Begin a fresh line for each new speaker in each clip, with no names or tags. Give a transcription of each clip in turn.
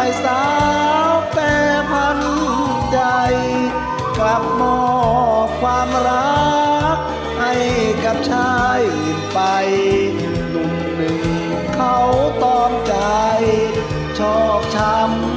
ายสาวแปรพันใจ กลับมอบความรัก ให้กับชายอื่นไป หนุ่มหนึ่งเขาตอมใจ ชอบช้ำ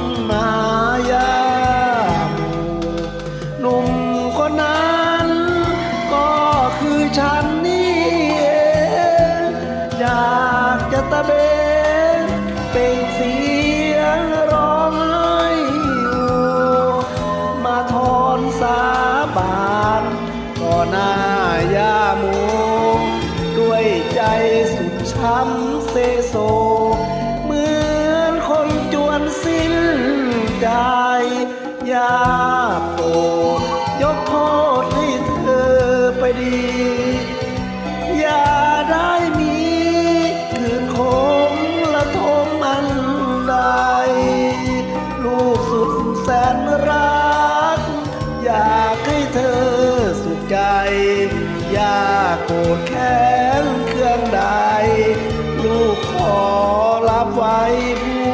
ช้ำเซโซ เหมือนคนจวนสิ้นใจอยากโปรดยกโทษให้เธอไปดี อย่าได้มีคืนคมละทมอันใด ลูกสุดแสนรัก อยากให้เธอสุขใจ โกรธแค้นเครื่องใด ลูกขอรับไว้ผู้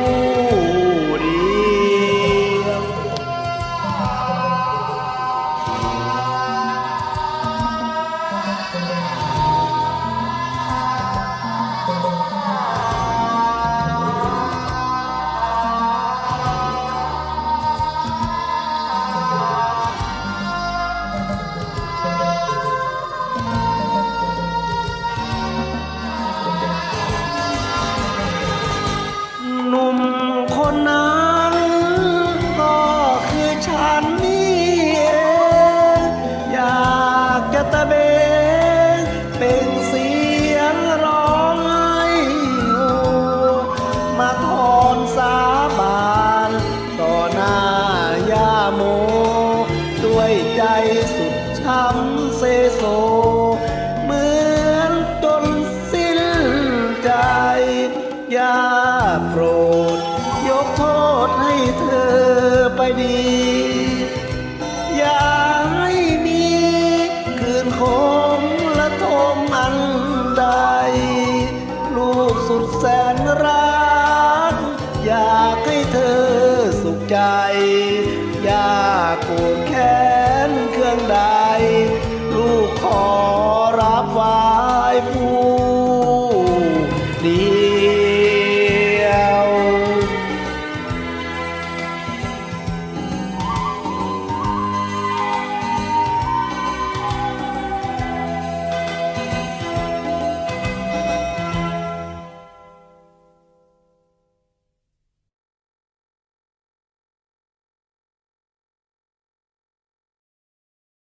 โซเหมือนจนสิ้นใจอย่าโปรด ยกโทษให้เธอไปดี อย่าให้มีคืนคมและทมอันใด ลูกสุดแสนรัก อยากให้เธอสุขใจ อย่าโกรธ